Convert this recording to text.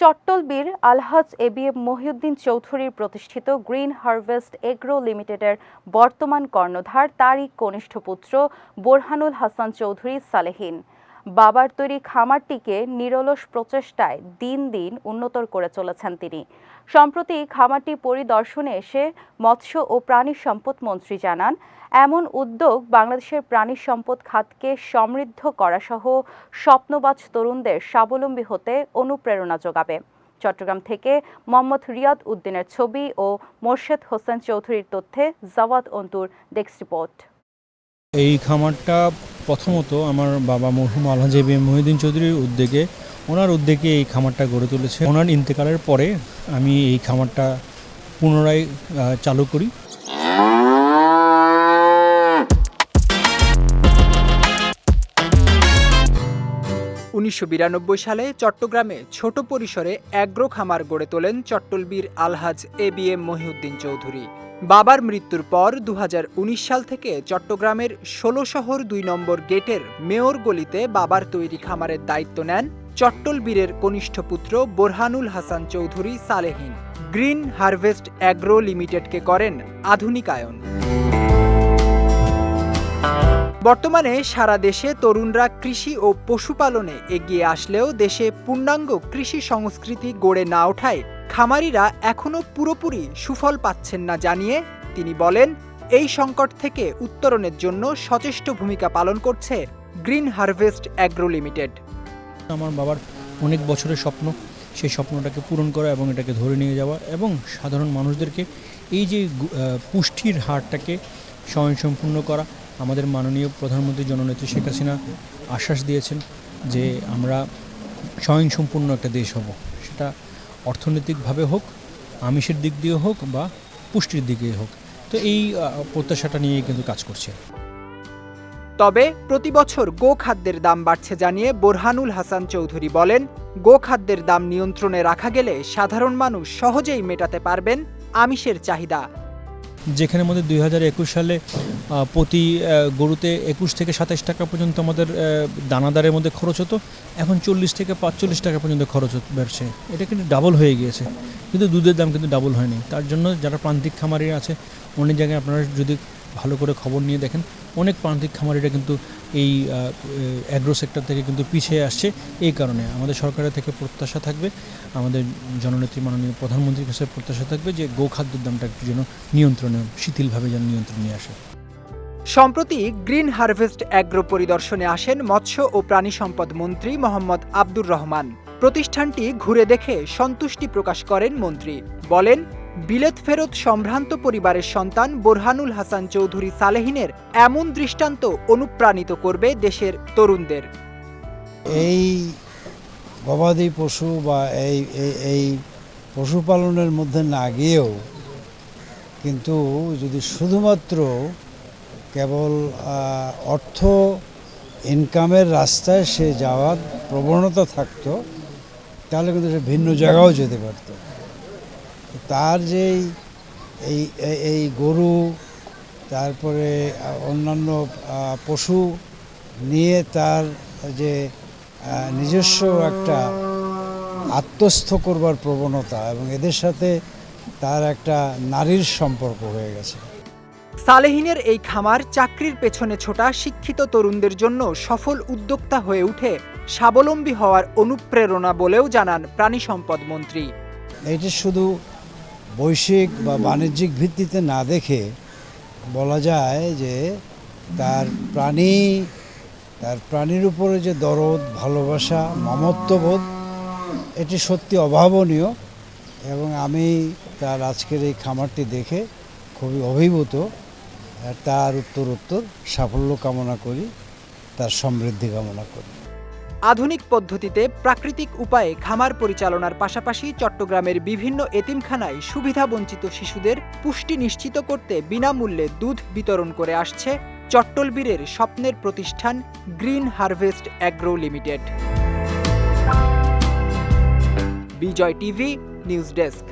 চট্টলবীর আলহাজ ABM Mohiuddin চৌধুরীর প্রতিষ্ঠিত green harvest agro লিমিটেডের বর্তমান কর্ণধার তারই কনিষ্ঠ পুত্র বোরহানুল হাসান চৌধুরী সালেহীন। বাবার তৈরি খামারটিকে নিরলস প্রচেষ্টায় দিন দিন উন্নতর করে চলেছেন তিনি। সম্প্রতি খামারটি পরিদর্শনে এসে মৎস্য ও প্রাণী সম্পদ মন্ত্রী জানান, এমন উদ্যোগ বাংলাদেশের প্রাণী সম্পদ খাতকে সমৃদ্ধ করাসহ স্বপ্নবাজ তরুণদের স্বাবলম্বী হতে অনুপ্রেরণা যোগাবে। চট্টগ্রাম থেকে মোহাম্মদ রিয়াদ উদ্দিনের ছবি ও মোর্শেদ হোসেন চৌধুরীর তথ্যে জাওয়াদ অন্তুর ডেস্ক রিপোর্ট। এই খামারটা প্রথমত আমার বাবা মরহুম আলহাজ এ বি মহিউদ্দিন চৌধুরীর উদ্যোগে, ওনার উদ্যোগে এই খামারটা গড়ে তুলেছে। ওনার ইন্তেকালের পরে আমি এই খামারটা পুনরায় চালু করি। উনিশশো বিরানব্বই সালে চট্টগ্রামে ছোট পরিসরে অ্যাগ্রো খামার গড়ে তোলেন চট্টলবীর আলহাজ A B M Mohiuddin Chowdhury. বাবার মৃত্যুর পর দুহাজার উনিশ সাল থেকে চট্টগ্রামের ষোলো শহর দুই নম্বর গেটের মেয়র গলিতে বাবার তৈরি খামারের দায়িত্ব নেন চট্টলবীরের কনিষ্ঠ পুত্র Borhanul Hasan Chowdhury Salehin. Green harvest agro লিমিটেডকে করেন আধুনিকায়ন। বর্তমানে সারা দেশে তরুণরা কৃষি ও পশুপালনে এগিয়ে আসলেও দেশে পূর্ণাঙ্গ কৃষি সংস্কৃতি গড়ে না ওঠায় খামারিরা এখনও পুরোপুরি সুফল পাচ্ছেন না জানিয়ে তিনি বলেন, এই সংকট থেকে উত্তরণের জন্য সচেষ্ট ভূমিকা পালন করছে গ্রিন হারভেস্ট অ্যাগ্রো লিমিটেড। আমার বাবার অনেক বছরের স্বপ্ন, সেই স্বপ্নটাকে পূরণ করা এবং এটাকে ধরে নিয়ে যাওয়া এবং সাধারণ মানুষদেরকে এই যে পুষ্টির হারটাকে স্বয়ংসম্পূর্ণ করা আমাদের মাননীয় প্রধানমন্ত্রী জননেত্রী শেখ হাসিনা আশ্বাস দিয়েছেন যে আমরা স্বয়ংসম্পূর্ণ একটা দেশ হব। সেটা অর্থনৈতিকভাবে হোক, আমিষের দিক দিয়ে হোক বা পুষ্টির দিকে হোক। তো এই প্রত্যাশাটা নিয়েই কিন্তু কাজ করছে। তবে প্রতি বছর গো খাদ্যের দাম বাড়ছে জানিয়ে বোরহানুল হাসান চৌধুরী বলেন গো খাদ্যের দাম নিয়ন্ত্রণে রাখা গেলে সাধারণ মানুষ সহজেই মেটাতে পারবেন আমিষের চাহিদা। যেখানে মধ্যে দুই সালে প্রতি গরুতে একুশ থেকে সাতাশ টাকা পর্যন্ত আমাদের দানাদারের মধ্যে খরচ হতো। এখন চল্লিশ থেকে পাঁচচল্লিশ টাকা পর্যন্ত খরচ হতো ব্যবসায় এটা কিন্তু ডাবল হয়ে গিয়েছে। কিন্তু দুধের দাম কিন্তু ডাবল হয়নি। তার জন্য যারা প্রান্তিক খামারি আছে, অনেক জায়গায় আপনারা যদি ভালো করে খবর নিয়ে দেখেন। অনেক প্রান্তিক খামারিরা কিন্তু এই অ্যাগ্রো সেক্টর থেকে কিন্তু পিছিয়ে আসছে। এই কারণে আমাদের সরকারের থেকে প্রত্যাশা থাকবে, আমাদের জননেত্রী মাননীয় প্রধানমন্ত্রীর কাছে প্রত্যাশা থাকবে যে গোখাদ্যের দামটা একটু যেন নিয়ন্ত্রণে, শিথিলভাবে যেন নিয়ন্ত্রণে নিয়ে আসে। সম্প্রতি গ্রিন হারভেস্ট অ্যাগ্রো পরিদর্শনে আসেন মৎস্য ও প্রাণী সম্পদ মন্ত্রী মোহাম্মদ আব্দুর রহমান। প্রতিষ্ঠানটি ঘুরে দেখে সন্তুষ্টি প্রকাশ করেন মন্ত্রী। বলেন বিলেত ফেরত সম্ভ্রান্ত পরিবারের সন্তান বোরহানুল হাসান চৌধুরী সালেহিনের এমন দৃষ্টান্ত অনুপ্রাণিত করবে দেশের তরুণদের। এই গবাদি পশু বা এই, এই- পশুপালনের মধ্যে না গিয়েও কিন্তু যদি শুধুমাত্র কেবল অর্থ ইনকামের রাস্তায় সে যাওয়ার প্রবণতা থাকতো, তাহলে কিন্তু সে ভিন্ন জায়গাও যেতে পারতো। তার যেই এই এই- গরু তারপরে অন্যান্য পশু নিয়ে তার যে নিজস্ব একটা আত্মস্থ করবার প্রবণতা এবং এদের সাথে তার একটা নারীর সম্পর্ক হয়ে গেছে। সালেহিনের এই খামার চাকরির পেছনে ছোটা শিক্ষিত তরুণদের জন্য সফল উদ্যোক্তা হয়ে উঠে স্বাবলম্বী হওয়ার অনুপ্রেরণা বলেও জানান প্রাণী সম্পদ মন্ত্রী। এটি শুধু বৈশ্বিক বা বাণিজ্যিক ভিত্তিতে না দেখে বলা যায় যে তার প্রাণী, তার প্রাণীর উপরে যে দরদ, ভালোবাসা, মমত্ববোধ, এটি সত্যি অভাবনীয় এবং আমি তার আজকের এই খামারটি দেখে খুবই অভিভূত। তার উত্তর উত্তর সাফল্য কামনা করি, তার সমৃদ্ধি কামনা করি। আধুনিক পদ্ধতিতে প্রাকৃতিক উপায়ে খামার পরিচালনার পাশাপাশি চট্টগ্রামের বিভিন্ন এতিমখানায় সুবিধাবঞ্চিত শিশুদের পুষ্টি নিশ্চিত করতে বিনামূল্যে দুধ বিতরণ করে আসছে চট্টলবীরের স্বপ্নের প্রতিষ্ঠান green harvest agro limited. Bijoy TV, news desk.